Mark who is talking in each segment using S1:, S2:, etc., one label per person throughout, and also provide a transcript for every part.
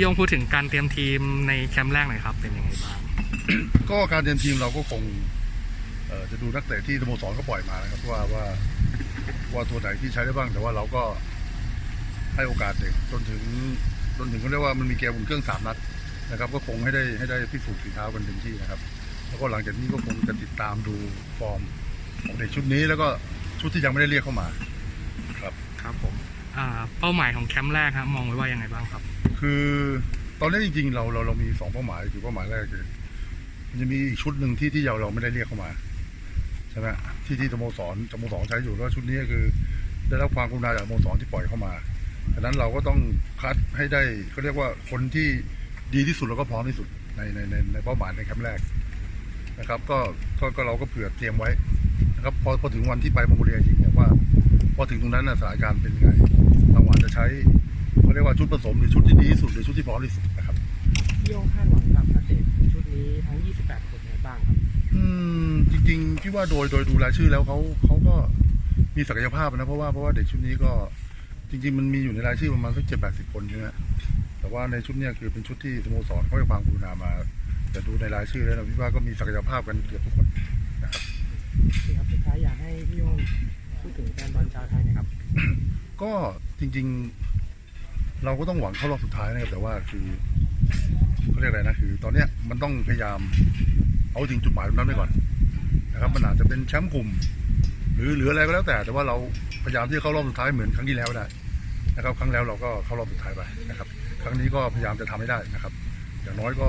S1: พี่โยงพูดถึงการเตรียมทีมในแคมป์แรกหน่อยครับ เป็นยังไงบ้าง
S2: ก็การเตรียมทีมเราก็คงเอ่อจะดูนักเตะที่สโมสรก็ปล่อยมานะครับว่าว่าว่าตัวไหนที่ใช้ได้บ้าง แต่ว่าเราก็ให้โอกาสเด็กจนถึงจนถึงเขาเรียกว่ามันมีเกมอุ่นเครื่องสามนัดนะครับ ก็คงให้ได้ให้ได้พิสูจน์ฝีเท้ากันเต็มที่นะครับ แล้วก็หลังจากนี้ก็คงจะติดตามดูฟอร์มของเด็กชุดนี้แล้วก็ชุดที่ยังไม่ได้เรียกเข้ามา
S1: ครับผม อ่าเป้าหมายของแคมป์แรกครับมองไว้ว่ายังไงบ้างครับ
S2: คือตอนนี้จริงๆเราเราเรามีสองเป้าหมายคือเป้าหมายแรกคือจะมีอีกชุดหนึ่งที่ที่เราเราไม่ได้เรียกเข้ามาใช่ไหมที่ที่สโมสรสโมสรใช้อยู่แล้วชุดนี้ก็คือ ได้รับความกรุณาจากสโมสรที่ปล่อยเข้ามาดังนั้นเราก็ต้องคัดให้ได้เขาเรียกว่าคนที่ดีที่สุดแล้วก็พร้อมที่สุดในในในในเป้าหมายในแคมป์แรกนะครับก็ก็ก็เราก็เผื่อเตรียมไว้นะครับพอพอถึงวันที่ไปมองโกเลียจริงเนี่ยว่า พอถึงตรงนั้นนะสถานการณ์เป็นไง จะใช้เขาเรียกว่าชุดผสมหรือชุดที่ดีที่สุดหรือชุดที่พร้อมที่สุดนะครับ
S3: พี่โยงคาดหวังกับนักเตะชุดนี้ทั้ง 28 คนยังไงบ้างครับ
S2: อืมจริงๆคิดว่าโดยโดยดูรายชื่อแล้วเขาเขาก็มีศักยภาพนะเพราะว่าเพราะว่าเด็กชุดนี้ก็จริง ๆ มันมีอยู่ในรายชื่อประมาณสักเจ็ดแปดสิบคนใช่ไหมแต่ว่าในชุดเนี้ยคือเป็นชุดที่สโมสรเขาให้ความกรุณามา แต่ดูในรายชื่อแล้วนะพี่ว่าก็มีศักยภาพกันเกือบทุกคน
S3: ก็
S2: จริง ๆ เราก็ต้องหวังเข้ารอบสุดท้ายนะครับแต่ว่าคือเขาเรียกอะไรนะคือ ตอนเนี้ยมันต้องพยายามเอาถึงจุดหมายตรงนั้นไว้ก่อนนะครับมันอาจจะเป็นแชมป์กลุ่ม หรือหรืออะไรก็แล้วแต่ แต่ว่าเราพยายามที่จะเข้ารอบสุดท้ายเหมือนครั้งที่แล้วได้นะครับ ครั้งแล้วเราก็เข้ารอบสุดท้ายไปนะครับ ครั้งนี้ก็พยายามจะทำให้ได้นะครับ อย่างน้อยก็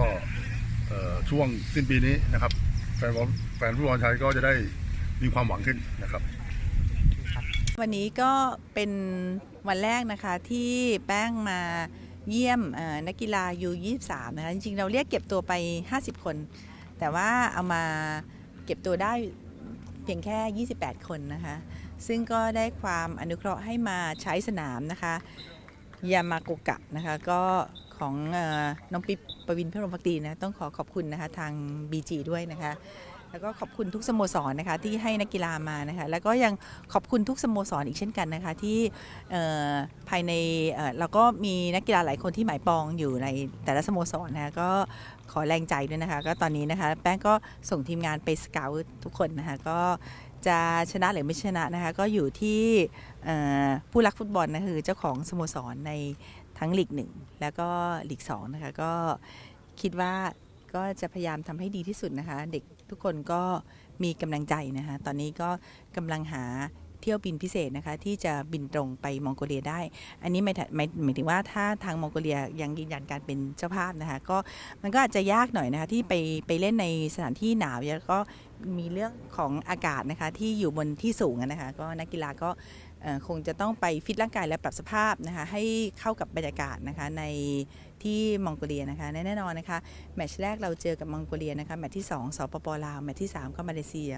S2: ช่วงสิ้นปีนี้นะครับแฟนบอลแฟนฟุตบอลไทยก็จะได้มีความหวังขึ้นนะครับ
S4: วันนี้ก็เป็นวันแรกนะคะที่แป้งมาเยี่ยมนักกีฬา U23 นะคะจริงๆ เราเรียกเก็บตัวไป 50 คน แต่ว่าเอามาเก็บตัวได้เพียงแค่ 28 คนนะคะ ซึ่งก็ได้ความอนุเคราะห์ให้มาใช้สนามนะคะยามาโกกะนะคะก็ของอน้องปิ๊บประวินพื่อรมพักดีนะต้องขอขอบคุณนะคะทาง BG ด้วยนะคะ แล้วก็ขอบคุณทุกสโมสรนะคะที่ให้นักกีฬามานะคะแล้วก็ยังขอบคุณทุกสโมสรอีกเช่นกันนะคะที่ภายในเราก็มีนักกีฬาหลายคนที่หมายปองอยู่ในแต่ละสโมสรนะคะก็ขอแรงใจด้วยนะคะ ก็ตอนนี้นะคะแป้งก็ส่งทีมงานไปสเกาต์ทุกคนนะคะก็จะชนะหรือไม่ชนะนะคะก็อยู่ที่ผู้รักฟุตบอลนะคือเจ้าของสโมสรในทั้งลีกหนึ่งแล้วก็ลีกสองนะคะก็คิดว่าก็จะพยายามทำให้ดีที่สุดนะคะเด็ก ทุกคนก็มีกำลังใจนะคะตอนนี้ก็กำลังหาเที่ยวบินพิเศษนะคะที่จะบินตรงไปมองโกเลียได้ อันนี้หมายถึงหมายถึงว่าถ้าทางมองโกเลียยังยืนยันการเป็นเจ้าภาพนะคะก็มันก็อาจจะยากหน่อยนะคะที่ไปไปเล่นในสถานที่หนาวแล้วก็มีเรื่องของอากาศนะคะที่อยู่บนที่สูงนะคะก็นักกีฬาก็ คงจะต้องไปฟิตร่างกายและปรับสภาพนะคะให้เข้ากับบรรยากาศนะคะในที่มองโกเลียนะคะแน่นอนนะคะแมตช์แรกเราเจอกับมองโกเลียนะคะแมตช์ที่ 2 สปปลาวแมตช์ที่ 3 ก็มาเลเซีย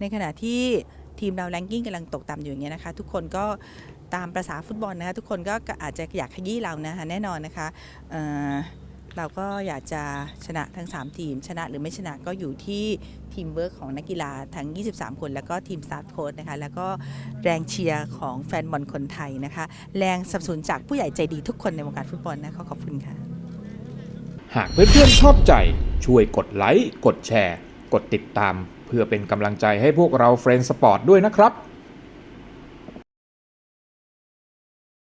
S4: ในขณะที่ทีมเราแรงกิ้งกำลังตกต่ำอยู่อย่างเงี้ยนะคะ ทุกคนก็ตามประษาฟุตบอลนะคะทุกคนก็อาจจะอยากขยี้เรานะคะแน่นอนนะคะ เราก็อยากจะชนะทั้ง 3 ทีม ชนะหรือไม่ชนะก็อยู่ที่ทีมเวิร์กของนักกีฬาทั้ง 23 คน แล้วก็ทีมสตาฟโค้ชนะคะ แล้วก็แรงเชียร์ของแฟนบอลคนไทยนะคะ แรงสนับสนุนจากผู้ใหญ่ใจดีทุกคนในวงการฟุตบอลนะขอขอบคุณค่ะ
S5: หากเพื่อนๆชอบใจช่วยกดไลค์ กดแชร์ กดติดตาม เพื่อเป็นกำลังใจให้พวกเราเฟรนด์สปอร์ตด้วยนะครับ